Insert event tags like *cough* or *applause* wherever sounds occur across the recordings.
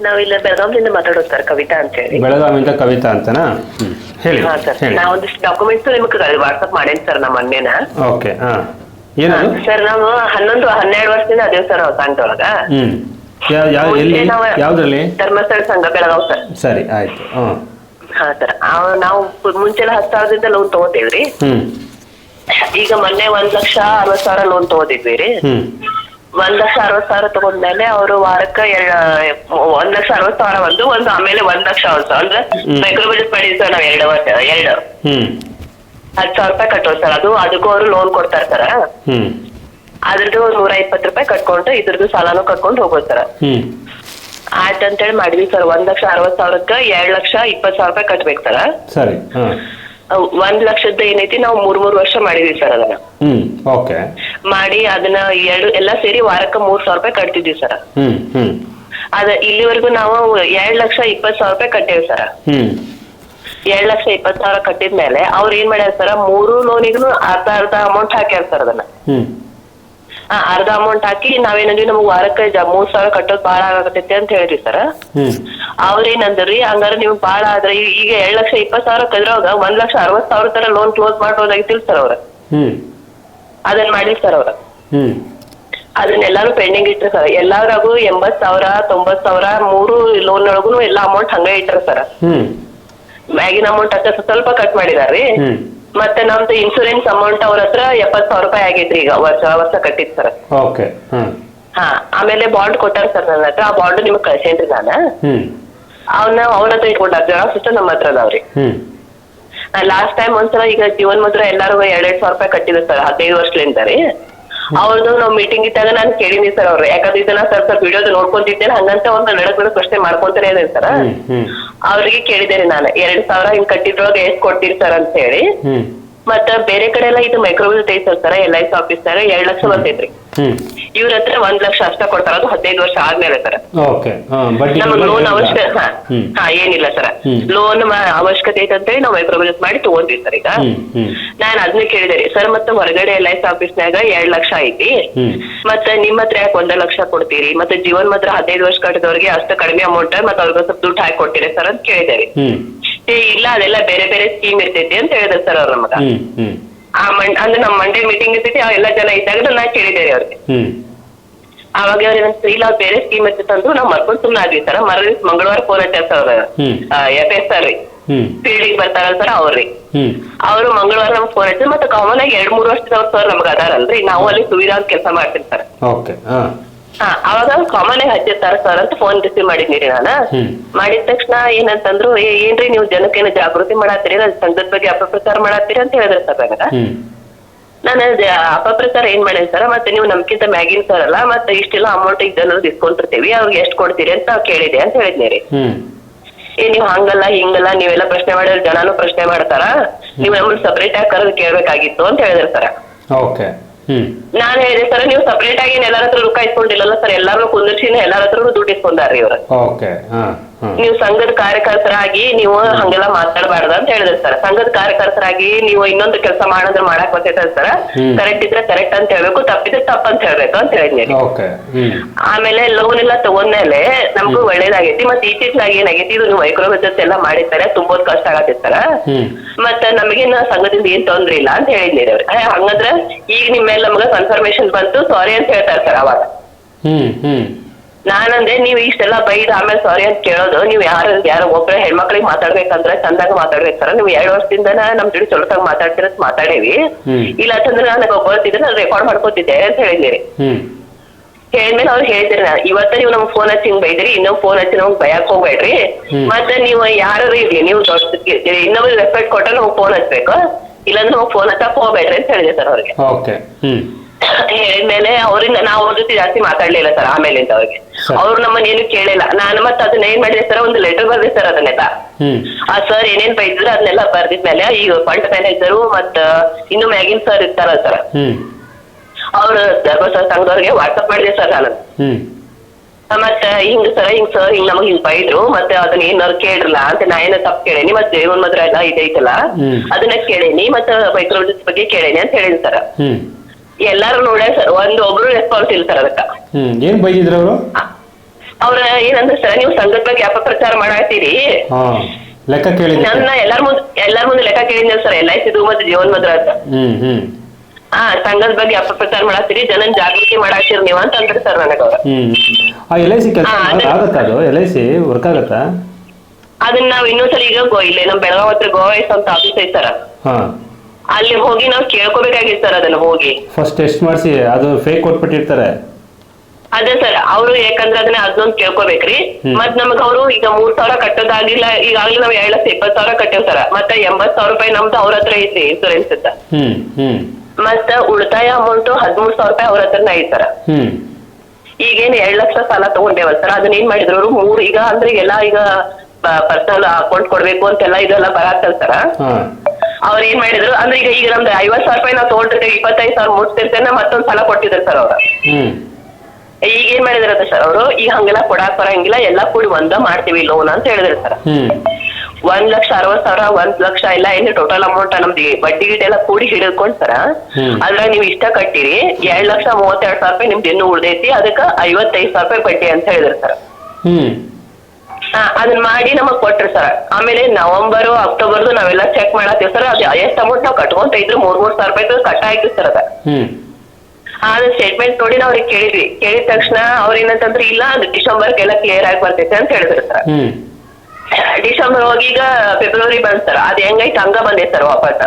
ನಾವಿಲ್ಲ ಬೆಳಗಾವಿಯಿಂದ ಮಾತಾಡೋದು ಸರ್ ಕವಿತಾ ಅಂತ ಹೇಳಿ ಬೆಳಗಾವಿಯಿಂದ ಕವಿತಾ ಅಂತನಾ? ಹ್ಮ್ ಹೇಳಿ ಹಾ ಸರ್ ಹೇಳಿ. ನಾ ಒಂದಿಷ್ಟು ಡಾಕ್ಯುಮೆಂಟ್ಸ್ ನಿಮ್ಗೆ ವಾಟ್ಸಪ್ ಮಾಡೇನಿ ಸರ್ ನಮ್ಮ ಮೊನ್ನೆನ ಓಕೆ ಹಾ. ಏನದು? ಸರ್ ನಾವು ಹನ್ನೊಂದು ಹನ್ನೆರಡು ವರ್ಷದಿಂದ ಅದೇವ್ ಸರ್ ನಾವು ಒಳಗ ಹ್ಮ್. ಯಾವ ಯಾವ ಎಲ್ಲಿ? ನಾವು- ಯಾವ್ದ್ರಲ್ಲಿ? ಧರ್ಮಸ್ಥಳ ಸಂಘ ಬೆಳಗಾವ್ ಸರ್ ಸರಿ ಆಯ್ತು. ಹಾ ಸರ್ ನಾವು ಮುಂಚೆಲ್ಲ ಹತ್ತು ಸಾವಿರದಿಂದ ಲೋನ್ ತಗೋತೇವ್ರಿ. ಹ್ಮ್. ಈಗ ಮೊನ್ನೆ ಒಂದ್ ಲಕ್ಷ ಅರವತ್ ಸಾವಿರ ಲೋನ್ ತಗೋತಿದ್ವಿ ರೀ. ಹ್ಮ್. ಒಂದ್ ಲಕ್ಷ ಅರವತ್ ಸಾವಿರ ತಗೊಂಡ್ಮೇಲೆ ಅವರು ವಾರಕ್ಕ ಒಂದ್ ಲಕ್ಷ ಅರವತ್ ಸಾವಿರ ಒಂದು ಒಂದ್ ಆಮೇಲೆ ಒಂದ್ ಲಕ್ಷ ಒಂದು ಅಂದ್ರೆ. ಮೈಕ್ರೋ ಬಜೆಟ್ ಮಾಡಿದ್ವಿ ಸರ್ ನಾವ್ ಎರಡು ವರ್ಷ ಎರಡು. ಹ್ಮ್. ಹತ್ತು ಸಾವಿರ ರೂಪಾಯಿ ಕಟ್ಟೋದು ಸರ್. ಅದು ಅದಕ್ಕೂ ಅವರು ಲೋನ್ ಕೊಡ್ತಾರೆ ಸರ್. ಹ್ಮ್. ಅದ್ರದ್ದು ನೂರ ಇಪ್ಪತ್ತು ರೂಪಾಯಿ ಕಟ್ಕೊಂಡು ಇದ್ರದ್ದು ಸಾಲನು ಕಟ್ಕೊಂಡು ಹೋಗೋದು ಸರ್. ಹ್ಮ್. ಆಯ್ತು ಅಂತೇಳಿ ಮಾಡಿದ್ವಿ ಸರ್. ಒಂದ್ ಲಕ್ಷ ಅರವತ್ ಸಾವಿರಕ್ಕ ಎರಡ್ ಲಕ್ಷ ಇಪ್ಪತ್ ಸಾವಿರ ರೂಪಾಯಿ ಕಟ್ಬೇಕು ಸರ್. ಸರಿ. ಹಾ. ಒಂದ್ ಲಕ್ಷದ ಏನೈತಿ ನಾವು ಮೂರ್ ಮೂರ್ ವರ್ಷ ಮಾಡಿದ್ವಿ ಸರ್ ಅದನ್ನ. ಹ್ಮ್. ಓಕೆ. ಮಾಡಿ ಅದನ್ನ ಎರಡು ಎಲ್ಲಾ ಸೇರಿ ವಾರಕ್ಕ ಮೂರ್ ಸಾವಿರ ರೂಪಾಯಿ ಕಟ್ತಿದ್ವಿ ಸರ್. ಹ್ಮ್ ಹ್ಮ್. ಅದ ಇಲ್ಲಿವರೆಗೂ ನಾವು ಎರಡ್ ಲಕ್ಷ ಇಪ್ಪತ್ ಸಾವಿರ ರೂಪಾಯಿ ಕಟ್ಟೇವಿ ಸರ್. ಹ್ಮ್. ಎರಡ್ ಲಕ್ಷ ಇಪ್ಪತ್ ಸಾವಿರ ಕಟ್ಟಿದ್ಮೇಲೆ ಅವ್ರ ಏನ್ ಮಾಡ್ಯಾರ ಸರ್ ಮೂರು ಲೋನಿಗೂ ಅರ್ಧ ಅರ್ಧ ಅಮೌಂಟ್ ಹಾಕ್ಯಾರ ಸರ್ ಅದನ್ನ. ಹ್ಮ್. ಆ, ಅರ್ಧ ಅಮೌಂಟ್ ಹಾಕಿ ನಾವೇನಂದ್ವಿ ನಮ್ಗ್ ವಾರಕ್ಕೆ ಜ- ಮೂರ್ ಸಾವಿರ ಕಟ್ಟೋದ್ ಬಾಳ ಆಗತೈತಿ ಅಂತ ಹೇಳ್ರಿ ಸರ್. ಹ್ಮ್. ಅವ್ರೇನಂದ್ರಿ ಹಂಗಾರ ನೀವು ಬಾಳ ಆದ್ರೆ ಈ- ಈಗ ಎರಡ್ ಲಕ್ಷ ಇಪ್ಪತ್ ಸಾವಿರ ಕದ್ರವಾಗ ಒಂದ್ ಲಕ್ಷ ಅರವತ್ ಸಾವಿರ ತರ ಲೋನ್ ಕ್ಲೋಸ್ ಮಾಡ್ಬೋದಾಗಿತ್ತಿಲ್ ಸರ್ ಅವ್ರ. ಹ್ಮ್. ಅದನ್ನ ಮಾಡಿರ್ತಾರ ಸರ್ ಅವ್ರ. ಹ್ಮ್. ಅದನ್ನೆಲ್ಲಾರು ಪೆಂಡಿಂಗ್ ಇಟ್ಟಿರ್ತಾರ ಸರ್ ಎಲ್ಲಾರಾಗೂ ಎಂಬತ್ ಸಾವಿರ ತೊಂಬತ್ ಸಾವಿರ ಮೂರು ಲೋನ್ ಒಳಗೂ ಎಲ್ಲಾ ಅಮೌಂಟ್ ಹಂಗ ಇಟ್ಟಿರ್ತಾರ ಸರ್ ಹ್ಮ್. ಮ್ಯಾಗಿನ ಅಮೌಂಟ್ ಅಷ್ಟ ಸ್ವಲ್ಪ ಕಟ್ ಮಾಡಿದಾರ್ರಿ ಹ್ಮ್. ಮತ್ತೆ ನಮ್ದು ಇನ್ಶೂರೆನ್ಸ್ ಅಮೌಂಟ್ ಅವ್ರ ಹತ್ರ ಎಪ್ಪತ್ ಸಾವಿರ ರೂಪಾಯಿ ಆಗೈತ್ರಿ ಈಗ ವರ್ಷ ವರ್ಷ ಕಟ್ಟಿದ್ ಸರ್ ಓಕೆ. ಹ್ಮ್. ಹಾ ಆಮೇಲೆ ಬಾಂಡ್ ಕೊಟ್ಟಾರ ಸರ್ ನನ್ನ ಹತ್ರ. ಆ ಬಾಂಡ್ ನಿಮ್ಗೆ ಕಳ್ಸೇನ್ರಿ ನಾನ. ಹ್ಮ್. ಅವನ್ನ ಅವ್ರ ಹತ್ರ ಇಟ್ಕೊಂಡಾರ. ಜೆರಾಕ್ಸ್ ಸುತ್ತ ನಮ್ಮ ಹತ್ರ ಅದಾವ್ರಿ ಹ್ಮ್. ಲಾಸ್ಟ್ ಟೈಮ್ ಒಂದ್ಸಲ ಈಗ ಜೀವನ್ ಮಾತ್ರ ಎಲ್ಲಾರು ಎರಡ್ ಎರಡ್ ಸಾವಿರ ರೂಪಾಯಿ ಕಟ್ಟಿದ್ರು ಸರ್ ಹದಿನೈದು ವರ್ಷಲಿಂದ ರೀ. ಅವ್ರದ್ದು ನಾವು ಮೀಟಿಂಗ್ ಇದ್ದಾಗ ನಾನು ಕೇಳಿನಿ ಸರ್ ಅವ್ರು ಯಾಕಂದ್ರೆ ಇದನ್ನ ಸರ್ ಸ್ವಲ್ಪ ವಿಡಿಯೋ ನೋಡ್ಕೊಂತಿದ್ದೇನೆ ಹಂಗಂತ ಒಂದು ನಡಕ್ ಪ್ರಶ್ನೆ ಮಾಡ್ಕೊಂತಾನೆ ಇದೆ ಸರ್ ಅವ್ರಿಗೆ ಕೇಳಿದ್ದೇನೆ ನಾನು ಎರಡ್ ಸಾವಿರ ಹಿಂಗ್ ಕಟ್ಟಿದ್ರೊಳಗೆ ಎಷ್ಟ್ ಕೊಡ್ತೀರಿ ಸರ್ ಅಂತ ಹೇಳಿ. ಮತ್ತ ಬೇರೆ ಕಡೆ ಎಲ್ಲ ಇದು microwave sir L I C office ಎರಡ್ ಲಕ್ಷ ಬರ್ತೈತ್ರಿ. ಇವ್ರ ಹತ್ರ ಒಂದ್ ಲಕ್ಷ ಅಷ್ಟ ಕೊಡ್ತಾರ ಅದು ಹದಿನೈದು ವರ್ಷ ಆದ್ಮೇಲೆ ಸರ್. ಓಕೆ ನಮಗ್ ಲೋನ್ ಅವಶ್ಯಕ ಹಾ ಏನಿಲ್ಲ ಸರ್. ಲೋನ್ ಅವಶ್ಯಕತೆ ಐತೆ ಅಂತೇಳಿ ನಾವು ಮೈಕ್ರೋವೇವ್ ಮಾಡಿ ತಗೊಂಡ್ವಿ ಸರ್ ಈಗ. ನಾನ್ ಅದನ್ನ ಕೇಳಿದೆ ರೀ. ಸರ್ ಮತ್ತೆ ಹೊರಗಡೆ ಎಲ್ ಐ ಸಿ ಆಫೀಸ್ನಾಗ ಎರಡ್ ಲಕ್ಷ ಐತಿ. ಮತ್ತ ಮತ್ತೆ ನಿಮ್ ಹತ್ರ ಯಾಕೆ ಒಂದ್ ಲಕ್ಷ ಕೊಡ್ತೀರಿ? ಮತ್ತೆ ಜೀವನ್ ಮಾತ್ರ ಹದಿನೈದು ವರ್ಷ ಕಟ್ಟಿದವ್ರಿಗೆ ಅಷ್ಟ ಕಡಿಮೆ ಅಮೌಂಟ್ ಮತ್ತೆ ಅವ್ರಿಗೆ ಸ್ವಲ್ಪ ದುಡ್ಡು ಹಾಕಿ ಕೊಡ್ತೀರಿ ಸರ್ ಅಂತ ಕೇಳಿದೆ ರೀ. ಇಲ್ಲ ಅದೆಲ್ಲ ಬೇರೆ ಬೇರೆ ಸ್ಕೀಮ್ ಇರ್ತೈತಿ ಅಂತ ಹೇಳಿದ್ರು ಸರ್ ಅವ್ರ ನಮಗ. ಹ್ಮ್ ಹ್ಮ್. ಆ ಮಂಡ್ ಅಂದ್ರೆ ನಮ್ ಮಂಡೇ ಮೀಟಿಂಗ್ ಇರ್ತೈತಿ ಆ ಎಲ್ಲ ಜನ ಇದ್ದಾಗ ನಾ ಕೇಳಿದೆ ರೀ ಅವ್ರಿಗೆ. ಹ್ಮ್. ಅವಾಗ ಅವ್ರ ಇಲ್ಲ ಅವ್ರ್ ಬೇರೆ ಸ್ಕೀಮ್ ಇರ್ತೈತಿ ಅಂದ್ರು ನಾವ್ ಮರ್ಕೊಂಡ್ ಸುಮ್ನೆ ಆದ್ವಿ ಸರ್ ಮರ ಮಂಗಳವಾರ ಫೋನ್ ಹಚ್ಚಾರ ಸರ್ ಹ್ಮ್. ಎಫ್ ಎಸ್ ಆರ್ ರೀ. ಹ್ಮ್. ಬರ್ತಾರ ಸರ್ ಅವ್ರಿ ಹ್ಮ್. ಅವರು ಮಂಗಳವಾರ ನಮ್ಗೆ ಫೋನ್ ಹಚ್ಚಿದ್ರು ಮತ್ತೆ ಕಾಮನ್ ಆಗಿ ಎರಡ್ ಮೂರು ವರ್ಷದವ್ರು ಸರ್ ನಮ್ಗೆ ಅದಾರಲ್ರಿ. ನಾವು ಅಲ್ಲಿ ಸುವಿಧಾ ಕೆಲಸ ಮಾಡ್ತೀವಿ ಸರ್ ಓಕೆ ಹಾ. ಹಾ ಅವಾಗ ಕಾಮನ್ ಆಗಿ ಹಚ್ಚಿರ್ತಾರ ಸರ್ ಅಂತ ಫೋನ್ ರಿಸೀವ್ ಮಾಡಿದ್ನಿ ರೀ ನಾನು. ಮಾಡಿದ ತಕ್ಷಣ ಏನಂತಂದ್ರು ಏ ಏನ್ರಿ ನೀವು ಜನಕ್ಕೇನು ಜಾಗೃತಿ ಮಾಡತ್ತೀರಿ? ಸಂಘದ ಬಗ್ಗೆ ಅಪಪ್ರಚಾರ ಮಾಡತ್ತೀರಿ? ಅಂತ ಹೇಳಿದ್ರು ಸರ್ ನನಗ. ನಾನು ಅಪಪ್ರಚಾರ ಏನ್ ಮಾಡೇನಿ ಸರ್ ಮತ್ತೆ ನೀವು ನಮ್ಕಿಂತ ಮ್ಯಾಗಿನ್ ಸರ್ ಅಲ್ಲ ಮತ್ತೆ ಇಷ್ಟೆಲ್ಲ ಅಮೌಂಟ್ ಈಗ ಜನರು ಇಸ್ಕೊಂಡಿರ್ತೀವಿ ಅವ್ರಿಗೆ ಎಷ್ಟು ಕೊಡ್ತೀರಿ ಅಂತ ಕೇಳಿದೆ ಅಂತ ಹೇಳಿದ್ನಿ ರೀ. ಏ ನೀವು ಹಂಗಲ್ಲ ಹಿಂಗಲ್ಲ ನೀವೆಲ್ಲ ಪ್ರಶ್ನೆ ಮಾಡಿದ್ರೆ ಜನಾನು ಪ್ರಶ್ನೆ ಮಾಡ್ತಾರ? ನೀವು ನಮ್ಮನ್ನ ಸಪರೇಟ್ ಆಗಿ ಕರೆದು ಕೇಳ್ಬೇಕಾಗಿತ್ತು ಅಂತ ಹೇಳಿದ್ರು ಸರ್ ಓಕೆ. ನಾನ್ ಹೇಳಿದೆ ಸರ್ ನೀವು ಸಪರೇಟ್ ಆಗಿ ಎಲ್ಲಾರ ಹತ್ರ ರೊಕ್ಕ ಇಸ್ಕೊಂಡಿಲ್ಲಲ್ಲ ಸರ್ ಎಲ್ಲಾರು ಕುಂದಿರ್ಸಿನ ಎಲ್ಲಾರ ಹತ್ರ ದುಡ್ಡು ಇಸ್ಕೊಂಡಾರ್ರಿ ಅವ್ರ ಓಕೆ ಹಾ. ನೀವು ಸಂಘದ ಕಾರ್ಯಕರ್ತರಾಗಿ ನೀವು ಹಂಗೆಲ್ಲ ಮಾತಾಡಬಾರ್ದು ಅಂತ ಹೇಳಿದ್ರು ಸರ್. ಸಂಘದ ಕಾರ್ಯಕರ್ತರಾಗಿ ನೀವು ಇನ್ನೊಂದು ಕೆಲಸ ಮಾಡಿದ್ರೆ ಮಾಡಕ್ ಬರ್ತೈತೆ ಸರ್. ಕರೆಕ್ಟ್ ಇದ್ರೆ ಕರೆಕ್ಟ್ ಅಂತ ಹೇಳ್ಬೇಕು ತಪ್ಪಿದ್ರೆ ತಪ್ಪ ಅಂತ ಹೇಳ್ಬೇಕು ಅಂತ ಹೇಳಿದ್ನಿ ಆಮೇಲೆ ಲೋನ್ ಎಲ್ಲ ತಗೊಂಡ್ಮೇಲೆ ನಮ್ಗೂ ಒಳ್ಳೇದಾಗೈತಿ. ಮತ್ತೆ ಇತ್ತೀಚೆಗೆ ಏನಾಗೈತಿ? ಇದು ನೀವು ಮೈಕ್ರೋ ಬಿಸ್ನೆಸ್ ಎಲ್ಲ ಮಾಡಿರ್ತಾರೆ ತುಂಬೋದ್ ಕಷ್ಟ ಆಗತ್ತೆ ಸರ್. ಮತ್ತೆ ನಮಗೆ ಸಂಘದಿಂದ ಏನ್ ತೊಂದ್ರೆ ಇಲ್ಲ ಅಂತ ಹೇಳಿದ್ನಿ ಅವ್ರು. ಹಂಗಂದ್ರೆ ಹಂಗಂದ್ರ ಈಗ ನಿಮ್ಮ ಮೇಲೆ ನಮ್ಗೆ ಕನ್ಫರ್ಮೇಶನ್ ಬಂತು ಸಾರಿ ಅಂತ ಹೇಳ್ತಾರೆ ಸರ್ ಅವಾಗ. ಹ್ಮ್ ಹ್ಮ್. ನಾನಂದೆ ನೀವ್ ಇಷ್ಟೆಲ್ಲ ಬೈದ ಆಮೇಲೆ ಸಾರಿ ಅಂತ ಕೇಳೋದು ನೀವ್ ಯಾರು ಯಾರೋ ಒಬ್ರ ಹೆಣ್ಮಕ್ಳಿಗೆ ಮಾತಾಡ್ಬೇಕಂದ್ರೆ ಚಂದಾಗ ಮಾತಾಡ್ಬೇಕು ಸರ್ ನೀವು ಎರಡು ವರ್ಷದಿಂದ ನಮ್ ಜೋಡಿ ಚೊಲತಾಗ ಮಾತಾಡ್ತಿರ ಮಾತಾಡೇವಿ. ಇಲ್ಲ ಅಂತಂದ್ರೆ ನನಗೆ ಒಬ್ಬರ್ತಿದ್ರೆ ನಾನು ರೆಕಾರ್ಡ್ ಮಾಡ್ಕೋತಿದ್ದೆ ಅಂತ ಹೇಳಿದ್ರಿ. ಹೇಳಿದ್ಮೇಲೆ ಅವ್ರು ಹೇಳಿದ್ರಿ ನಾ ಇವತ್ತ ನೀವು ನಮ್ಗ್ ಫೋನ್ ಹಚ್ಚಿ ಹಿಂಗ್ ಬೈದ್ರಿ ಇನ್ನೊಂದ್ ಫೋನ್ ಹಚ್ಚಿ ನಮ್ಗ್ ಬಯಕ್ ಹೋಗ್ಬೇಡ್ರಿ. ಮತ್ತೆ ನೀವು ಯಾರು ಇರ್ಲಿ ನೀವು ದೊಡ್ಡ ಇನ್ನೊಬ್ರು ರೆಸ್ಪೆಕ್ಟ್ ಕೊಟ್ಟ ನಮ್ಗೆ ಫೋನ್ ಹಚ್ಬೇಕು. ಇಲ್ಲಾಂದ್ರೆ ನಮ್ಗೆ ಫೋನ್ ಹಚ್ಚಕ್ ಹೋಗ್ಬೇಡ್ರಿ ಅಂತ ಹೇಳಿದೆ ಸರ್ ಅವ್ರಿಗೆ. *laughs* ಹೇಳಿದ್ಮೇಲೆ ಅವ್ರಿಂದ ನಾವು ಅವ್ರ ಜೊತೆ ಜಾಸ್ತಿ ಮಾತಾಡ್ಲಿಲ್ಲ ಸರ್ ಆಮೇಲೆ ಅವ್ರಿಗೆ. ಸರಿ. ಅವ್ರು ನಮ್ಮನ್ನ ಏನು ಕೇಳಿಲ್ಲ. ನಾನು ಮತ್ತೆ ಅದನ್ನ ಏನ್ ಮಾಡಿದೆ ಸರ್ ಒಂದು ಲೆಟರ್ ಬರ್ದೆ ಸರ್ ಅದನ್ನೆಲ್ಲ. ಆ ಸರ್ ಏನೇನ್ ಬೈದ್ರು ಅದನ್ನೆಲ್ಲ ಬರ್ದಿದ್ಮೇಲೆ ಈ ಫಂಡ್ ಮ್ಯಾನೇಜರು ಮತ್ತ ಇನ್ನು ಮ್ಯಾಗಿನ್ ಸರ್ ಇರ್ತಾರ ಸರ್ ಅವ್ರು ಧರ್ಮಸ್ಥಳ ಸಂಘದವ್ರಿಗೆ ವಾಟ್ಸಪ್ ಮಾಡಿದೆ ಸರ್ ನಾನು. ಮತ್ತ ಹಿಂಗ್ ಸರ್ ಹಿಂಗ್ ಸರ್ ಹಿಂಗ್ ನಮಗ್ ಹಿಂಗ್ ಬೈದ್ರು ಮತ್ತೆ ಅದನ್ನ ಏನಾರು ಕೇಳಿರಲ್ಲ ಅಂತ ನಾ ಏನೋ ತಪ್ಪು ಕೇಳೇನಿ ಮತ್ತೆ ದೇವನ್ ಮದ್ರ ಎಲ್ಲ ಇದೈತಲ್ಲ. ಅದನ್ನ ಕೇಳೇನಿ ಮತ್ತೆ ಮೈಕ್ರೋಲಜಿಸ್ಟ್ ಬಗ್ಗೆ ಕೇಳೇನಿ ಅಂತ ಹೇಳಿನಿ ಸರ್ ಎಲ್ಲಾರು ನೋಡ್ಯ ಸರ್ ಒಂದ್ ಒಬ್ರು ರೆಸ್ಪಾನ್ಸ್ ಇಲ್ಲ ಸರ್ ಅದಕ್ಕ. ಹ್ಮ್ ಏನ್ ಬೈದಿದ್ರು ಅವರು? ಅವ್ರ ಏನಂದ್ರೆ ಸರ್ ನೀವು ಸಂಘದ ಬಗ್ಗೆ ಅಪಪ್ರಚಾರ ಮಾಡಾಕ್ತೀರಿ ಹಾ ಲೆಕ್ಕ ಕೇಳಿದ್ದೆ ನನ್ನ ಎಲ್ಲಾರ ಮುಂದೆ ಎಲ್ಲಾರ ಮುಂದೆ ಲೆಕ್ಕ ಕೇಳಿದ್ನ ಸರ್ ಎಲ್ ಐ ಸಿದು ಮತ್ತೆ ಜೀವನ್ ಮದ್ರ ಅಂತ. ಹ್ಮ್ ಹ್ಮ್. ಹಾ ಸಂಘದ ಬಗ್ಗೆ ಅಪಪ್ರಚಾರ ಮಾಡಾಕ್ತೀರಿ ಜನನ್ ಜಾಗೃತಿ ಮಾಡಾಕ್ತೀರಿ ನೀವು ಅಂತ ಅಂದ್ರಿ ಸರ್ ನನಗ ಅವ್ರ. ಹ್ಮ್ ಆ ಎಲ್ ಐ ಸಿ ಕೆಲಸ ಹಾ, ಅದೇ. ಆಗತ್ತಾ ಅದು? ಎಲ್ ಐ ಸಿ ವರ್ಕ್ ಆಗತ್ತಾ? ಅದನ್ನ ನಾವ್ ಇನ್ನೊಂದ್ಸಲ ಈಗ ಗೋ ಇಲ್ಲೇ ನಮ್ ಬೆಳಗಾವ್ ಹತ್ರ ಗೋವಾ ಅಂತ ಆಫೀಸ್ ಐತಾರ ಸರ್ ಹಾ. ಅಲ್ಲಿ ಹೋಗಿ ನಾವು ಕೇಳ್ಕೊಬೇಕಾಗಿತ್ತು ಸರ್ ಅದನ್ನ ಹೋಗಿ. ಫಸ್ಟ್ ಟೆಸ್ಟ್ ಮಾಡಿಸಿ ಅದು ಫೇಕ್ ಕೊಟ್ಬಿಟ್ಟಿರ್ತಾರೆ. ಅದೇ ಸರ್ ಅವರು ಯಾಕಂದ್ರೆ ಅದನ್ನ ಅದನ್ನೊಂದು ಕೇಳ್ಕೊಬೇಕ್ರಿ. ಮತ್ತ್ ಮತ್ ಅವರು ಅವ್ರು ಈಗ ಮೂರ್ ಸಾವಿರ ಕಟ್ಟೋದಾಗಿಲ್ಲ ಈಗಾಗಲೇ ನಾವ್ ಎರಡ್ ಲಕ್ಷ ಇಪ್ಪತ್ ಸಾವಿರ ಕಟ್ಟೇವ್ ಸರ್. ಮತ್ತೆ ಎಂಬತ್ ಸಾವಿರ ರೂಪಾಯಿ ನಮ್ದು ಅವ್ರ ಹತ್ರ ಐತಿ ಇನ್ಸೂರೆನ್ಸ್ ಅಂತ ಹ್ಮ್ ಹ್ಮ್. ಮತ್ತ ಉಳಿತಾಯ ಅಮೌಂಟ್ ಹದಿಮೂರ್ ಸಾವಿರ ರೂಪಾಯಿ ಅವ್ರ ಹತ್ರನೇ ಐತಿ ಸರ್. ಹ್ಮ್. ಈಗೇನ್ ಎರಡ್ ಲಕ್ಷ ಸಾಲ ತಗೊಂಡೇವಲ್ ಸರ್? ಅದನ್ನ ಏನ್ ಮಾಡಿದ್ರು? ಅವ್ರು ಮೂರ್ ಈಗ ಅಂದ್ರೆ ಎಲ್ಲಾ ಈಗ ಪರ್ಸನಲ್ ಅಕೌಂಟ್ ಕೊಡ್ಬೇಕು ಅಂತೆಲ್ಲ ಇದೆಲ್ಲ ಬರತ್ತಲ್ಲ ಸರ್ ಅವ್ರ ಏನ್ ಮಾಡಿದ್ರು? ಅಂದ್ರೆ ಈಗ ಈಗ ನಮ್ದು ಐವತ್ ಸಾವಿರ ರೂಪಾಯಿ ನಾವು ತಗೊಂಡಿರ್ತೇವೆ ಇಪ್ಪತ್ತೈದು ಸಾವಿರ ಮುಟ್ತಿರ್ತೇನೆ ಮತ್ತೊಂದ್ ಸಲ ಕೊಟ್ಟಿದ್ರು ಸರ್ ಅವ್ರ. ಈಗ ಏನ್ ಮಾಡಿದ್ರ ಸರ್ ಅವರು? ಈಗ ಹಂಗೆಲ್ಲ ಕೊಡಾಕ್ ಬರಂಗಿಲ್ಲ ಎಲ್ಲಾ ಕೂಡಿ ಒಂದ ಮಾಡ್ತೀವಿ ಲೋನ್ ಅಂತ ಹೇಳಿದ್ರು ಸರ್ ಒಂದ್ ಲಕ್ಷ ಅರವತ್ ಸಾವಿರ ಒಂದ್ ಲಕ್ಷ ಎಲ್ಲ ಏನು ಟೋಟಲ್ ಅಮೌಂಟ್ ನಮ್ದು ಬಡ್ಡಿ ಗಿಡ ಎಲ್ಲ ಕೂಡಿ ಹಿಡಿದ್ಕೊಂಡ್ ಸರ. ಅದ್ರಾಗ ನೀವ್ ಇಷ್ಟ ಕಟ್ಟಿರಿ ಎರಡ್ ಲಕ್ಷ ಮೂವತ್ತೆರಡ್ ಸಾವಿರ ರೂಪಾಯಿ ನಿಮ್ದು ಇನ್ನು ಉಳ್ದೈತಿ ಅದಕ್ಕ ಐವತ್ತೈದು ಸಾವಿರ ರೂಪಾಯಿ ಬಡ್ಡಿ ಅಂತ ಹೇಳಿದ್ರು ಸರ್ ಅದನ್ನ ಮಾಡಿ ನಮಗ್ ಕೊಟ್ರಿ ಸರ್. ಆಮೇಲೆ ನವೆಂಬರ್ ಅಕ್ಟೋಬರ್ದು ನಾವೆಲ್ಲ ಚೆಕ್ ಮಾಡತ್ತೀವಿ ಸರ್. ಅದು ಎಷ್ಟ್ ಅಮೌಂಟ್ ನಾವ್ ಕಟ್ಕೊಂತ ಇದ್ರು ಮೂರ್ ಮೂರ್ ಸಾವಿರ ರೂಪಾಯಿ ಕಟ್ ಆಯ್ತು ಸರ್ ಅದ. ಅದ ಸ್ಟೇಟ್ಮೆಂಟ್ ನೋಡಿ ನಾವ್ ಅವ್ರಿಗೆ ಕೇಳಿದ್ವಿ. ಕೇಳಿದ ತಕ್ಷಣ ಅವ್ರ ಏನಂತಂದ್ರೆ ಇಲ್ಲ ಅದು ಡಿಸೆಂಬರ್ ಎಲ್ಲ ಕ್ಲಿಯರ್ ಆಗಿ ಬರ್ತೈತೆ ಅಂತ ಹೇಳಿದ್ರು ಸರ್. ಡಿಸೆಂಬರ್ ಹೋಗಿ ಈಗ ಫೆಬ್ರವರಿ ಬಂದ್ ಸರ್. ಅದ್ ಹೆಂಗೈತೆ ಹಂಗ ಬಂದೈತೆ ಸರ್ ವಾಪಸ್.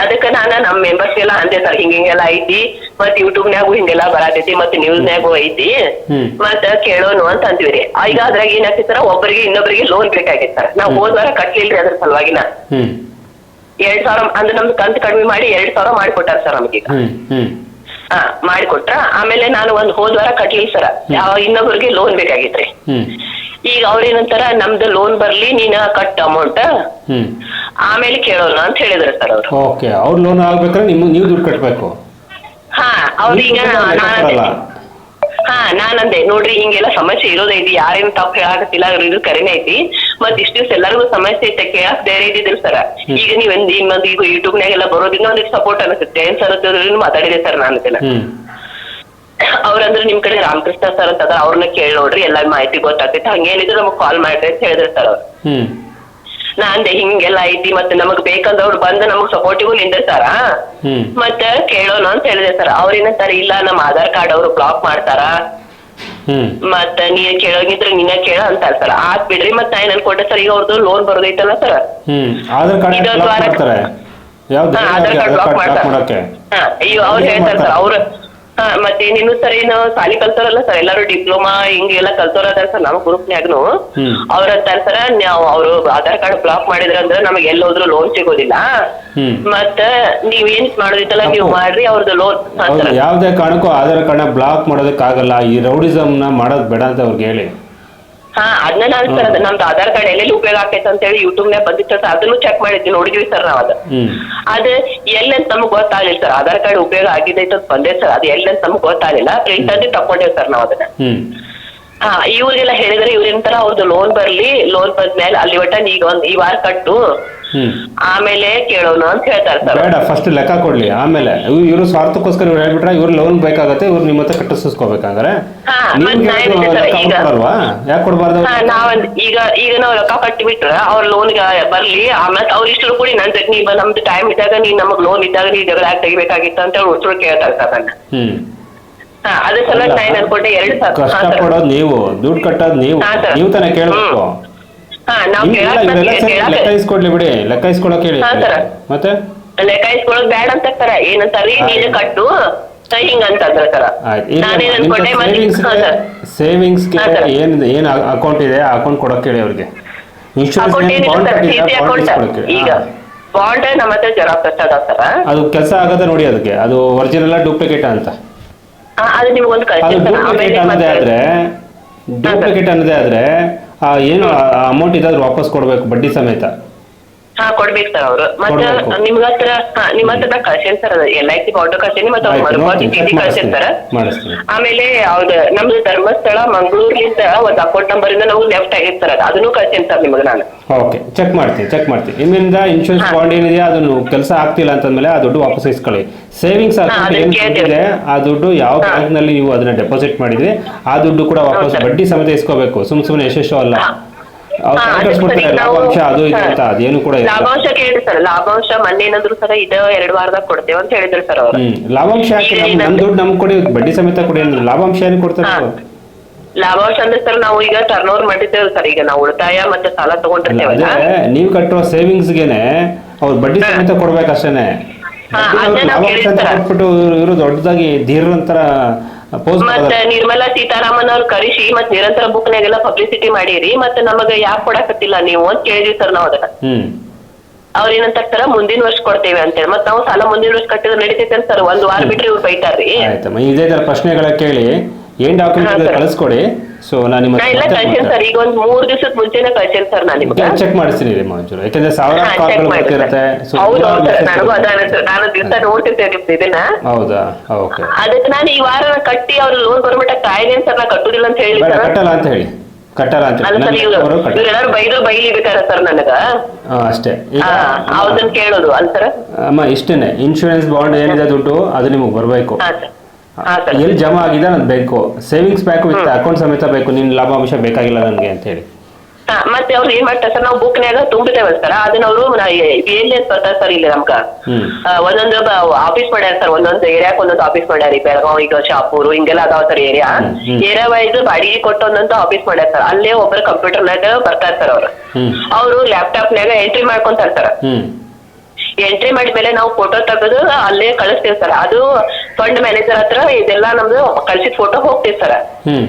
ಅದಕ್ಕ ನಾನು ನಮ್ ಮೆಂಬರ್ಸ್ ಎಲ್ಲ ಅಂದೆ ಸರ್ ಹಿಂಗ ಹಿಂಗೆಲ್ಲ ಐತಿ ಮತ್ ಯೂಟ್ಯೂಬ್ ನ್ಯಾಗು ಹಿಂಗೆಲ್ಲ ಬರತೈತಿ ಮತ್ ನ್ಯೂಸ್ ನ್ಯಾಗು ಐತಿ ಮತ್ತ ಮತ್ ಕೇಳೋನು ಅಂತ ರೀ ಈಗ ಅದ್ರಾಗ ಏನಾಗ್ತಿ ಸರ್ ಒಬ್ಬರಿಗೆ ಇನ್ನೊಬ್ಬರಿಗೆ ಲೋನ್ ಬೇಕಾಗಿತ್ತು ಸರ್ ನಾವ್ ಹೋದ್ ವಾರ ಕಟ್ಲಿಲ್ರಿ ಅದ್ರ ಸಲುವಾಗಿನ ನಾ. ಎರಡ್ ಸಾವಿರ ಅಂದ್ರೆ ನಮ್ದು ಕಂತು ಕಡಿಮೆ ಮಾಡಿ ಎರಡ್ ಸಾವಿರ ಮಾಡಿಕೊಟ್ಟಾರ ಸರ್ ಹ್ಮ್ ಹಾ ಮಾಡಿಕೊಟ್ರ. ಆಮೇಲೆ ನಾನು ಒಂದ್ ಹೋದ್ ವಾರ ಕಟ್ಲಿಲ್ಲ ಸರ್ ಯಾವ ಇನ್ನೊಬ್ರಿಗೆ ಲೋನ್ ಬೇಕಾಗಿತ್ರಿ. ಈಗ ಅವ್ರೇನಂತಾರ ನಮ್ದು ಲೋನ್ ಬರ್ಲಿ ನೀನ ಕಟ್ ಅಮೌಂಟ್ ಆಮೇಲೆ ಕೇಳೋಣ ಅಂತ ಹೇಳಿದ್ರು ಸರ್ ಅವ್ರು. ಓಕೆ ಅವ್ರ ಲೋನ್ ಆಗ್ಬೇಕಾದ್ರೆ ನೀವು ದುಡ್ಡು ಕಟ್ಬೇಕು. ಹಾ ಅವ್ರೀಗ ಅಂದೆ ಹಾ ನಾನಂದೆ. ನೋಡ್ರಿ ಹಿಂಗೆಲ್ಲ ಸಮಸ್ಯೆ ಇರೋದೈತಿ ಯಾರೇನು ತಪ್ಪು ಹೇಳಾಕತ್ತಿಲ್ಲ ಇದು ಕರೆನೇ ಐತಿ. ಮತ್ ಇಷ್ಟ ದಿವ್ಸ ಎಲ್ಲರಿಗೂ ಸಮಸ್ಯೆ ಐತೆ ಕೇಳಕ್ ಬೇರೆ ಇದ್ದಿದ್ರು ಸರ್. ಈಗ ನೀವ್ ಒಂದ್ ಈಗ ಯೂಟ್ಯೂಬ್ ನಾಗೆಲ್ಲ ಬರೋದ್ರಿಂದ ಒಂದಿಷ್ಟು ಸಪೋರ್ಟ್ ಅನಿಸುತ್ತೆ. ಏನ್ ಸರ್ ಮಾತಾಡಿದೆ ಸರ್ ನಾನು ಅವ್ರಂದ್ರೆ ನಿಮ್ ಕಡೆ ರಾಮಕೃಷ್ಣ ಸರ್ ಅಂತ ಅದ್ರ ಅವ್ರನ್ನ ಕೇಳಿ ನೋಡ್ರಿ ಎಲ್ಲಾ ಮಾಹಿತಿ ಗೊತ್ತಾಗ್ತೈತಿ. ಹಂಗೇನಿದ್ರು ನಮಗ್ ಕಾಲ್ ಮಾಡ್ರಿ ಅಂತ ಹೇಳಿದ್ರು ಸರ್ ಅವ್ರು. ಹ್ಮ್. ನಾ ಅಂದ್ರೆ ಹಿಂಗೆಲ್ಲ ಐತಿ ಮತ್ತೆ ನಮಗ್ ಬೇಕಂದ್ರೆ ಅವ್ರು ಬಂದು ನಮಗ್ ಸಪೋರ್ಟಿವ್ ನಿಂದಿರ್ತಾರ ಹ್ಮ್. ಮತ್ತ ಕೇಳೋಣ ಅಂತ ಹೇಳಿದೆ ಸರ್ ಅವ್ರ ಸರ್ ಇಲ್ಲ ನಮ್ಮ ಆಧಾರ್ ಕಾರ್ಡ್ ಅವ್ರು ಬ್ಲಾಕ್ ಮಾಡ್ತಾರ. ಹ್ಮ್. ಮತ್ತ ನೀನ್ ಕೇಳೋಗಿದ್ರೆ ನೀನ ಕೇಳ ಅಂತಾರ ಸರ್ ಆತ್ ಬಿಡ್ರಿ ಮತ್ತ ನಾ ಏನ್ ಕೊಟ್ಟೆ ಸರ್ ಈಗ ಅವ್ರದ್ದು ಲೋನ್ ಬರೋದೈತಲ್ಲ ಸರ್ ಹ್ಮ್. ಆಧಾರ್ ಕಾರ್ಡ್ ಇದೊಂದು ಬ್ಲಾಕ್ ವಾರ- ಮಾಡ್ತಾರೆ? ಯಾವ್ದು? ಹಾ Aadhaar card block card block ಮಾಡ್ತಾರ. ಮಾಡಕ್ಕೆ? ಹಾ ಅಯ್ಯೋ ಅವ್ರು ಹೇಳ್ತಾರ ಸರ್? ಅವ್ರ ಹಾ ಮತ್ತೆ ನೀನು ಸರ್ ಏನು ಸಾಲಿ ಕಲ್ತಾರಲ್ಲ ಸರ್? ಎಲ್ಲಾರು ಡಿಪ್ಲೊಮಾ ಹಿಂಗೆಲ್ಲ ಕಲ್ತೋರ ಅದಾರ ಸರ್ ನಮ್ ಗ್ರೂಪ್ನ್ಯಾಗ್ನು. ಅವ್ರ ಅಂತಾರ ಸರ್ ನಾವು ಅವರು ಆಧಾರ್ ಕಾರ್ಡ್ ಬ್ಲಾಕ್ ಮಾಡಿದ್ರ ಅಂದ್ರ ನಮಗೆ ಎಲ್ಲೋದ್ರು ಲೋನ್ ಸಿಗೋದಿಲ್ಲ. ಮತ್ತ ನೀವ್ ಏನ್ ಮಾಡೋದಿತ್ತಲ್ಲ ನೀವು ಮಾಡ್ರಿ ಅವ್ರದ್ದು ಲೋನ್ ಹೌದು ಯಾವುದೇ ಕಾರಣಕ್ಕೂ ಆಧಾರ್ ಕಾರ್ಡ್ನ ಬ್ಲಾಕ್ ಮಾಡೋದಕ್ಕಾಗಲ್ಲ. ಈ ರೌಡಿಸಮ್ನ ಮಾಡೋದು ಬೇಡ ಅಂತ ಅವ್ರಿಗೆ ಹೇಳಿ. ಹಾ ಅದನ್ನ ನಾನು ಸರ್ ಅದ್ ನಮ್ದು ಆಧಾರ್ ಕಾರ್ಡ್ ಎಲ್ಲೆಲ್ಲಿ ಉಪಯೋಗ ಆಗ್ತೈತೆ ಅಂತ ಹೇಳಿ ಯೂಟ್ಯೂಬ್ ನಾಗ ಬಂದಿತ್ತು ಸರ್ ಅದನ್ನು ಚೆಕ್ ಮಾಡಿದ್ವಿ ನೋಡಿದ್ವಿ ಸರ್ ನಾವ್ ಅದ. ಅದ ಎಲ್ಲಂತ ನಮ್ಗೆ ಗೊತ್ತಾಗ್ಲಿಲ್ಲ ಸರ್ ಆಧಾರ್ ಕಾರ್ಡ್ ಉಪಯೋಗ ಆಗಿದೆ ಅಂತ ಬಂದೆ ಸರ್ ಅದು ಎಲ್ಲಂತ ನಮ್ಗೆ ಗೊತ್ತಾಗ್ಲಿಲ್ಲ ಪ್ರಿಂಟ್ ಅಂತ ತಕೊಂಡೇವ್ ಸರ್ ನಾವ್ ಅದನ್ನ. ಹಾ ಇವ್ರಿಗೆಲ್ಲ ಹೇಳಿದ್ರೆ ಇವ್ರಿಂತರ ಅವ್ರದ್ದು ಲೋನ್ ಬರ್ಲಿ ಲೋನ್ ಬಂದ್ಮೇಲೆ ಅಲ್ಲಿ ಒಟ್ಟ ಈಗ ಒಂದ್ ಈ ವಾರ ಕಟ್ಟು. ಹ್ಮ್. ಆಮೇಲೆ ಕೇಳೋಣ ಅಂತ ಹೇಳ್ತಾರೆ ಸರ್. ಬೇಡ ಫಸ್ಟ್ ಲೆಕ್ಕ ಕೊಡ್ಲಿ. ಆಮೇಲೆ ಇವರು ಸ್ವಾರ್ಥಕ್ಕೋಸ್ಕರ ಇವ್ರು ಹೇಳ್ಬಿಟ್ರೆ ಇವ್ರು ಲೋನ್ ಬೇಕಾಗತ್ತೆ ಇವ್ರು ನಿಮ್ಮ ಹತ್ರ ಕಟ್ಟಿಸ್ಕೋಬೇಕಾದ್ರೆ ಹಾ, ನೀವು ಮತ್ತ್ ನಾ ಏನಿದೆ ಸರ್, ಈಗ- ಕೊಡಲ್ವಾ ಯಾಕೆ ಕೊಡಬಾರ್ದು? ಹಾ ನಾವ್ ಈಗ ಈಗ ನಾವ್ ರೊಕ್ಕ ಕಟ್ಟಿ ಬಿಟ್ರ ಅವ್ರ ಲೋನ್ ಬರ್ಲಿ ಆಮೇಲೆ ಅವ್ರ ಇಷ್ಟರು ಕೂಡಿ ನನ್ ಜೊತೆ ನೀ ನಮ್ದು ಟೈಮ್ ಇದ್ದಾಗ ನೀ ನಮಗ್ ಲೋನ್ ಇದ್ದಾಗ ನೀ ಜಗಳ ಯಾಕ್ ತೆಗಿಬೇಕಾಗಿತ್ತು ಅಂತ ಹೇಳಿ ಉತ್ತರ ಕೇಳ್ತಾರೆ ಸರ್ ನನ್ನ. ಹ್ಮ್. ಅದ್ರ ಏನ್ ಅನ್ಕೊಂಡೆ ಎರಡು ಕಷ್ಟ ಪಡೋದು ನೀವು ದುಡ್ಡು ಕಟ್ಟೋದು ನೀವು. ಹಾ. ನೀವು ತಾನೇ ಕೇಳಬೇಕು. ಹಾ ನಾವು ಕೇಳಾಕ್ ಲೆಕ್ಕ ಇಸ್ಕೊಡ್ಲಿ ಬಿಡಿ ಲೆಕ್ಕ ಇಸ್ಕೊಳಕ್ ಹೇಳಿ ಹಾ. ಮತ್ತೆ? ಲೆಕ್ಕ ಇಸ್ಕೊಳಕ್ ಬ್ಯಾಡ ಅಂತ ಸರ ಸರಿ ನೀನು ಕಟ್ಟು ಸರ ನಾನೇನ್ ಅನ್ಕೊಂಡೆ ಮತ್ತೆ ಸೇವಿಂಗ್ಸ್ ಹಾ ಸರ್. ಸೇವಿಂಗ್ಸ್ಗೆ ಹಾ, ಸರ್. ಏನ್ ಏನ್ ಅಕೌಂಟ್ ಇದೆ ಅಕೌಂಟ್ ಕೊಡಕ್ ಹೇಳಿ ಅವ್ರಿಗೆ. ಇನ್ಶೂರೆನ್ಸ್ ಅಕೌಂಟ್ ಏನಿಲ್ಲ ಬಾಂಡ್ ಸರ್? ಅಕೌಂಟ್ ಈಗ ಬಾಂಡ್ ನಮ್ಮ ಹತ್ರ ಜೆರಾಕ್ಸ್ ಸರ. ಅದು ಕೆಲಸ ಆಗದ ನೋಡಿ ಅದಕ್ಕೆ. ಅದು ಒರಿಜಿನಲ್ ಡೂಪ್ಲಿಕೇಟ್ ಅಂತ. ಅದು ನಿಮ್ಗೊಂದು ಡೂಪ್ಲಿಕೇಟ್ ಅನ್ನೋದೇ ಮತ್ತೆ ಆದ್ರೆ ಡೂಪ್ಲಿಕೇಟ್ ಅನ್ನೋದೇ ಆದ್ರೆ ಆ ಏನು ಅಮೌಂಟ್ ಇದಾದ್ರೂ ವಾಪಸ್ ಕೊಡ್ಬೇಕು ಬಡ್ಡಿ ಸಮೇತ. ಹಾ ಕೊಡ್ಬೇಕು ಸರ್ ಅವರು. ಮತ್ತೆ ಕೊಡ್ಬೇಕು. ನಿಮ್ಗ ಹತ್ರ ಹಾ ನಿಮ್ ಹತ್ರ ಕಳ್ಸೇನ್ sir L I C photo ಕಳ್ಸೇನಿ ಮತ್ತೆ ಅವ್ರ ಆಯ್ತು, ಮರುಪಾವತಿ ಚೀಟಿ ಕಳ್ಸೇನ್ ಸರ್. ಆಮೇಲೆ ಹೌದು ನಮ್ದು ಧರ್ಮಸ್ಥಳ ಮಂಗಳೂರ್ಲಿಂದ ಒಂದ್ ಅಕೌಂಟ್ ನಂಬರ್ ಇಂದ ನಾವು ಲೆಫ್ಟ್ ಆಗಿತ್ತು ಸರ್ ಅದನ್ನು ಕಳ್ಸೇನ್ ಸರ್ ನಿಮ್ಗೆ ನಾನು. ಓಕೆ ಚೆಕ್ ಮಾಡ್ತೀನಿ ಚೆಕ್ ಮಾಡ್ತೀನಿ. ನಿಮ್ಮಿಂದ ಇನ್ಶೂರೆನ್ಸ್. ಬಾಂಡ್ ಏನಿದೆ ಅದನ್ನು ಕೆಲಸ ಆಗ್ತಿಲ್ಲ ಅಂತಂದ್ಮೇಲೆ ಆ ದುಡ್ಡು ವಾಪಸ್ ಇಸ್ಕೊಳ್ಳಿ. ಸೇವಿಂಗ್ಸ್ ಅಕೌಂಟ್ ಅದನ್ನ ಏನು ಕೇಳ್ತೇವೆ. ದುಡ್ಡಿದೆ ಆ ದುಡ್ಡು ಯಾವ. ಬ್ಯಾಂಕ್ನಲ್ಲಿ ನೀವು ಅದನ್ನ ಡೆಪಾಸಿಟ್ ಮಾಡಿದ್ರಿ ಆ ದುಡ್ಡು ಕೂಡ ವಾಪಸ್ ಬಡ್ಡಿ ಸಮೇತ ಇಸ್ಕೋಬೇಕು. ಸುಮ್ ಸುಮ್ಮನೆ ಯಶಸ್ಸು ಅಲ್ಲ. ಹಾ. ಅವ್ರು ಹಾ, ಲಾಭಾಂಶ ಅದು ಇದು ಹಾ. ಅಂತ ಅದೇನು ಕೂಡ ಇಲ್ಲ. ಲಾಭಾಂಶ ಕೇಳಿ ಸರ್ ಲಾಭಾಂಶ ಮೊನ್ನೆ ಏನಾದ್ರು ಸರ್ ಇದ ಎರಡ್ ವಾರದಾಗ ಕೊಡ್ತೇವೆ ಅಂತ ಹೇಳಿದ್ರು ಸರ್ ಅವ್ರು. ಹ್ಮ್ ಲಾಭಾಂಶ ಯಾಕೆ? ಈಗ ನಮ್ ನಮ್ ದುಡ್ಡು ನಮ್ಗೆ ಕೊಡಿ ಬಡ್ಡಿ ಸಮೇತ ಕೊಡಿ ಅಂದ್ರೆ ಲಾಭಾಂಶ ಏನು ಕೊಡ್ತಾರೆ ಅವ್ರು? ಲಾಭಾಂಶ ಅಂದ್ರೆ ಸರ್ ನಾವು ಈಗ ಟರ್ನ್ ಓವರ್ ಮಾಡಿದ್ದೇವೆ ಸರ್ ಈಗ ನಾವು ಉಳಿತಾಯ ಮತ್ತೆ ಸಾಲ ಅಲ್ಲ, ತಗೊಂಡಿರ್ತೇವಲ್ಲ. ಅದೇ ನೀವು ಕಟ್ಟೋ ಸೇವಿಂಗ್ಸ್ಗೆನೆ ಅವ್ರು ಬಡ್ಡಿ ಹಾ. ಸಮೇತ ಕೊಡ್ಬೇಕಷ್ಟೇನೆ. ಹಾ, ಬಡ್ಡಿ ಅವ್ರು ಅದೇ ನಾವ್ ಲಾಭಾಂಶ ಅಂತ ಕೊಟ್ಬಿಟ್ಟು ಇವರು ದೊಡ್ಡದಾಗಿ ಧೀರಂತರ ಮತ್ತ ನಿರ್ಮಲಾ ಸೀತಾರಾಮನ್ ಅವ್ರು ಕರಿಸಿ ಮತ್ ನಿರಂತರ ಬುಕ್ ನಾಗೆಲ್ಲ ಪಬ್ಲಿಸಿಟಿ ಮಾಡಿರಿ ಮತ್ತೆ ನಮಗ ಯಾಕೆ ಕೊಡಕತ್ತಿಲ್ಲ ನೀವು ಅಂತ ಕೇಳಿದ್ವಿ ಸರ್ ನಾವು ಅದನ್ನ. ಅವ್ರ ಏನಂತ ಮುಂದಿನ ವರ್ಷ ಕೊಡ್ತೇವೆ ಅಂತೇಳಿ. ಮತ್ ನಾವು ಸಾಲ ಮುಂದಿನ ವರ್ಷ ಕಟ್ಟಿದ್ರೆ ನಡೀತೈತೆ ಅಂತ ಸರ್ ಒಂದ್ ವಾರ ಬಿಟ್ರೆ ಇವ್ರು ಬೈತಾರ್ರಿ. ಇದೇ ತರ ಪ್ರಶ್ನೆಗಳ ಕೇಳಿ ಏನ್ ಡಾಕ್ಯುಮೆಂಟ್ ಕಳಿಸ್ಕೊಡಿ. ಸೊ ನಾನು ನಿಮ್ಮ ನಾ ಎಲ್ಲ ಕಳ್ಸೇನ್ ಸರ್. ಈಗ ಒಂದ್ ಮೂರ್ ದಿವಸದ ಮುಂಚೆನೆ ಕಳ್ಸೇನ್ ಸರ್ ನಾನು ನಿಮ್ಗೆ. ಚೆಕ್ ಮಾಡಿಸ್ತೀನಿ ರೀ ಮಂಜೂರು ಯಾಕಂದ್ರೆ ಸಾವಿರ ಹಾ ಕಾಲ್ಗಳು ಮಾಡಿ ಬರ್ತಿರುತ್ತೆ. ಸೊ ಹೌದು ಹೌದು ಸರ್. ನನಗೂ ಅದ ಅನಿಸ್ತು ನಾನು ದಿವಸ ನಿಮ್ದು ಇದನ್ನ. ಹೌದಾ? ಓಕೆ ಅದಕ್ಕೆ ನಾನು ಈ ವಾರ ಕಟ್ಟಿ ಅವ್ರ ಲೋನ್ ಬರ್ಬಿಟ್ಟ ಕಾಯ್ದೇನ್ ಸರ್ ನಾ ಕಟ್ಟುದಿಲ್ಲ ಅಂತ ಹೇಳಿ ಬೇಡ ಸರ್. ಕಟ್ಟಲ್ಲ ಅಂತ ಹೇಳಿ. ಕಟ್ಟಲ್ಲ ಅಂತ ಅಲ್ಲ ಹೇಳಿ ಸರ್ ಬೈಲಿ ಇವ್ರು ಅವರು ಕಟ್ಟ ಇವ್ರೆಲ್ಲಾರು ಬೈದ್ರು ಬೈಲಿಬೇಕಾರ ಸರ್ ನನಗ. ಆ, ಅಷ್ಟೇ. ಈಗ ಹಾ ಕೇಳೋದು ಅಲ್ ಸರ್. ಅಮ್ಮ ಇಷ್ಟೇನೆ. ಇನ್ಶೂರೆನ್ಸ್ ಬಾಂಡ್ ಏನಿದೆ ದುಡ್ಡು ಅದು ನಿಮಗೆ ಬರಬೇಕು. ಹಾ ಸರ್. ಎಲ್ಲಿ ಜಮಾ ಆಗಿದೆ ನನಗೆ ಬೇಕು. ಸೇವಿಂಗ್ಸ್ ಬ್ಯಾಂಕ್ ವಿತ್ ಅಕೌಂಟ್ ಸಮೇತ ಬೇಕು. ನಿನ್ನ ಲಾಭಾಂಶ ಬೇಕಾಗಿಲ್ಲ ನನಗೆ ಅಂತ ಹೇಳಿ. ಹಾ ಮತ್ತೆ ಅವ್ರು ಏನ್ ಮಾಡ್ತಾರೆ ಸರ್ ನಾವು ಬುಕ್ನ್ಯಾಗ ತುಂಬಿತೇವೆ ಸರ್ ಅದನ್ನ ಅವರು ಅಂತ ಬರ್ತಾರೆ ಸರ್ ಇಲ್ಲಿ ನಮ್ಗ? ಒಂದೊಂದು ಆಫೀಸ್ ಮಾಡ್ಯಾರ ಸರ್ ಒಂದೊಂದು ಏರಿಯಾಕ್ ಒಂದೊಂದು ಆಫೀಸ್ ಮಾಡ್ಯಾರಿ ಬೆಳಗಾವ್ ಈಗ ಶಾಪೂರು ಹಿಂಗೆಲ್ಲ ಅದಾವ ಸರ್ ಏರಿಯಾ. ಏರಿಯಾ ವೈಸ್ ಬಾಡಿಗೆ ಕೊಟ್ಟು ಒಂದೊಂದು ಆಫೀಸ್ ಮಾಡ್ಯಾರ ಸರ್. ಅಲ್ಲೇ ಒಬ್ಬರ ಕಂಪ್ಯೂಟರ್ ನಾಗ ಬರ್ತಾರೆ ಸರ್ ಅವ್ರು. ಅವರು ಲ್ಯಾಪ್ಟಾಪ್ ನಾಗ ಎಂಟ್ರಿ ಮಾಡ್ಕೊಂತಾರ ಸರ್. ಎಂಟ್ರಿ ಮಾಡಿದ್ಮೇಲೆ ನಾವು ಫೋಟೋ ತೆಗೆದು ಅಲ್ಲೇ ಕಳಿಸ್ತೇವೆ ಸರ್. ಅದು ಫಂಡ್ ಮ್ಯಾನೇಜರ್ ಹತ್ರ ಇದೆಲ್ಲ ನಮ್ದು ಕಳ್ಸಿದ ಫೋಟೋ ಹೋಗ್ತೀವಿ ಸರ್ ಹ್ಮ್.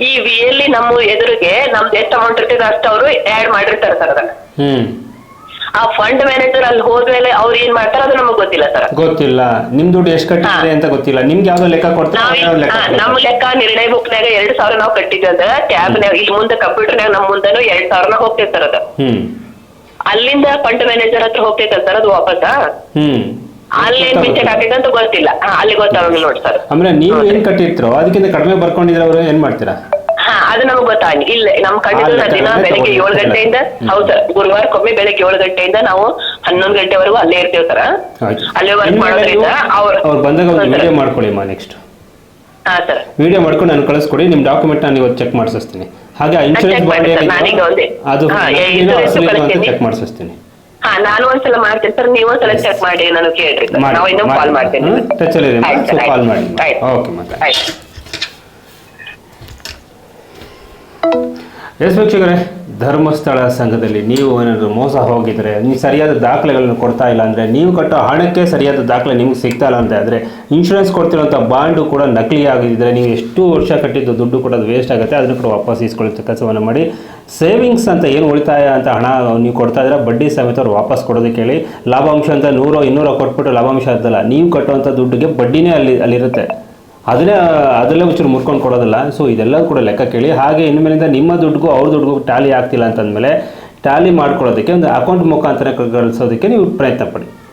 ಈ ವಿ ಎಲ್ಲಿ ನಮ್ಮ ಎದುರಿಗೆ ನಮ್ದು ಎಷ್ಟು ಅಮೌಂಟ್ ಇರ್ತದೆ ಅಷ್ಟು ಅವರು ಆಡ್ ಮಾಡಿರ್ತಾರೆ ಸರ್ ಅದನ್ನ. ಹ್ಮ್. ಆ ಫಂಡ್ ಮ್ಯಾನೇಜರ್ ಅಲ್ಲಿ ಹೋದ್ಮೇಲೆ ಅವ್ರು ಏನ್ ಮಾಡ್ತಾರೆ ಅದು ನಮಗ್ ಗೊತ್ತಿಲ್ಲ ಸರ್ ಗೊತ್ತಿಲ್ಲ. ನಿಮ್ ದುಡ್ಡು ಎಷ್ಟು ಕಟ್ಟಿದ್ರೆ ಅಂತ ಗೊತ್ತಿಲ್ಲ. ನಿಮ್ಗೆ ಯಾವ್ದೋ ಲೆಕ್ಕ ಕೊಡ್ತಾರೆ ನಾವ್ ಅವ್ರು ಯಾವ್ದೋ ಲೆಕ್ಕ ಹಾ, ಕೊಡ್ತಾರೆ. ನಮ್ ಲೆಕ್ಕ ನಿರ್ಣಯ ಬುಕ್ನಾಗ ಎರಡ್ ಸಾವಿರ ನಾವ್ ಕಟ್ಟಿದ್ವಿ ಅಂದ್ರೆ ಟ್ಯಾಬ್ನ್ಯಾಗ ಇಲ್ಲಿ ಮುಂದೆ ಕಂಪ್ಯೂಟರ್ನಾಗ ನಮ್ ಮುಂದನು ಎರಡ್ ಸಾವಿರನ ಹೋಗ್ತೇವೆ ಸರ್ ಅದು. ಹ್ಮ್. ಅಲ್ಲಿಂದ ಫಂಡ್ ಮ್ಯಾನೇಜರ್ ಹತ್ರ ಹೋಗ್ತೈತೆ ಸರ್ ಅದು ವಾಪಸ್ ಹ್ಮ್. ಅಲ್ಲಿ ಮಿಸ್ಟೇಕ್ ಆಗ್ತೈತೆ ಅಂತ ಗೊತ್ತಿಲ್ಲ. ಹಾ, ಅಲ್ಲಿ ಗೊತ್ತಾಗಂಗಿಲ್ಲ ನೋಡಿ ಸರ್. ಆಮೇಲೆ ನೀವು ಏನ್ ಕಟ್ಟಿರ್ತೀರೋ ಅದಕ್ಕಿಂತ ಕಡಿಮೆ ಬರ್ಕೊಂಡಿದ್ರೆ ಅವರು ಏನ್ ಮಾಡ್ತೀರಾ? ಹಾ ಅದು ನಮ್ಗೆ ಗೊತ್ತಾಗಿ ಇಲ್ಲ ನಮ್ ಕಡೆ ಆ ದಿನ ಅಂದ್ರೆ ಬೆಳಿಗ್ಗೆ ಏಳು ಗಂಟೆಯಿಂದ ಹ್ಮ್. ಹೌದು ಸರ್. ಗುರುವಾರಕ್ಕೊಮ್ಮೆ ಬೆಳಿಗ್ಗೆ ಏಳು ಗಂಟೆಯಿಂದ ನಾವು ಹನ್ನೊಂದು ಗಂಟೆವರೆಗೂ ಅಲ್ಲೇ ಇರ್ತೇವೆ ಸರ್ ಆಯ್ತು. ಅಲ್ಲೇ ವರ್ಕ್ ಇನ್ಮೇಲೆ ಮಾಡೋದ್ರಿಂದ ನೀವು ಅವ್ರು ಅವ್ರು ಬಂದಾಗ ಒಂದು ಹೌದು ವಿಡಿಯೋ ಮಾಡ್ಕೊಳ್ಳಿ ಮಾ ನೆಕ್ಸ್ಟ್ ಹಾ ಸರ್. ವಿಡಿಯೋ ಮಾಡ್ಕೊಂಡು ನಾನು ಕಳಿಸ್ಕೊಡಿ ನಿಮ್ಮ ಡಾಕ್ಯುಮೆಂಟ್ ನಾನು ಇವತ್ತು ಚೆಕ್ ಮಾಡಿಸ್ತೀನಿ ಹಾಗೆ ಆ ಇನ್ಶೂರೆನ್ಸ್ check ಬಾಂಡ್ ಮಾಡಿ ನಾನೀಗ ಒಂದೇ- ಅದು ಹಾ, ಏ, insurance ಅಂತ ಕಳಿಸ್ತೀನಿ. ಚೆಕ್ ಮಾಡಿಸ್ತೀನಿ ಹಾ ನಾನು ಒಂದ್ಸಲ ಮಾಡ್ತೇನೆ. ಸರ್ ನೀವು ಒಂದ್ಸಲ ಚೆಕ್ ಮಾಡಿ ನಾನು ಕೇಳ್ರಿ ಸರ್. ನಾವು ಇನ್ನೊಂದು ಕಾಲ್ ಮಾಡ್ತೇನೆ ಟಚಲ್ಲಿ ಆಯ್ತು ಸರ್, ಕಾಲ್ ಆಯ್ತು. ಮಾಡಿ. ಆಯ್ತು. ಓಕೆ ಮತ್ತೆ. ಆಯ್ತು. ಎಸ್ ವೀಕ್ಷಕರೇ. ಧರ್ಮಸ್ಥಳ ಸಂಘದಲ್ಲಿ ನೀವು ಏನಾದರೂ ಮೋಸ ಹೋಗಿದ್ರೆ, ನೀವು ಸರಿಯಾದ ದಾಖಲೆಗಳನ್ನು ಕೊಡ್ತಾ ಇಲ್ಲ ಅಂದರೆ, ನೀವು ಕಟ್ಟೋ ಹಣಕ್ಕೆ ಸರಿಯಾದ ದಾಖಲೆ ನಿಮ್ಗೆ ಸಿಗ್ತಾ ಇಲ್ಲ ಅಂತ ಆದರೆ ಇನ್ಶೂರೆನ್ಸ್ ಕೊಡ್ತಿರೋಂಥ ಬಾಂಡು ಕೂಡ ನಕಲಿ ಆಗಿದ್ದರೆ ನೀವು ಎಷ್ಟು ವರ್ಷ ಕಟ್ಟಿದ್ದು ದುಡ್ಡು ಕೂಡ ಅದು ವೇಸ್ಟ್ ಆಗುತ್ತೆ, ಅದನ್ನು ಕೂಡ ವಾಪಸ್ ಇಸ್ಕೊಳ್ಳೋ ಕೆಲಸವನ್ನು ಮಾಡಿ. ಸೇವಿಂಗ್ಸ್ ಅಂತ ಏನು ಉಳಿತಾಯ ಅಂತ ಹಣ ನೀವು ಕೊಡ್ತಾ ಇದ್ರೆ ಬಡ್ಡಿ ಸಮೇತ ಅವ್ರು ವಾಪಸ್ ಕೊಡೋದಕ್ಕೆ ಹೇಳಿ. ಲಾಭಾಂಶ ಅಂತ ನೂರೋ ಇನ್ನೂರೋ ಕೊಟ್ಬಿಟ್ಟು ಲಾಭಾಂಶ ಅದಲ್ಲ ನೀವು ಕಟ್ಟುವಂಥ ದುಡ್ಡಿಗೆ ಬಡ್ಡಿನೇ ಅಲ್ಲಿ, ಅಲ್ಲಿರುತ್ತೆ. ಅದನ್ನೇ ಅದರಲ್ಲೇ ಒಂಚೂರು ಮುರ್ಕೊಂಡು ಕೊಡೋದಿಲ್ಲ. ಸೊ ಇದೆಲ್ಲ ಕೂಡ ಲೆಕ್ಕ ಕೇಳಿ, ಹಾಗೆ ಇನ್ಮೇಲಿಂದ ನಿಮ್ಮ ದುಡ್ಡಿಗೂ ಅವ್ರ ದುಡ್ಡಿಗೂ ಟ್ಯಾಲಿ ಆಗ್ತಿಲ್ಲ ಅಂತಂದಮೇಲೆ, ಟ್ಯಾಲಿ ಮಾಡ್ಕೊಳ್ಳೋದಕ್ಕೆ ಒಂದು ಅಕೌಂಟ್ ಮುಖಾಂತರ ಕಳಿಸೋದಕ್ಕೆ ನೀವು ಪ್ರಯತ್ನ ಪಡಿ.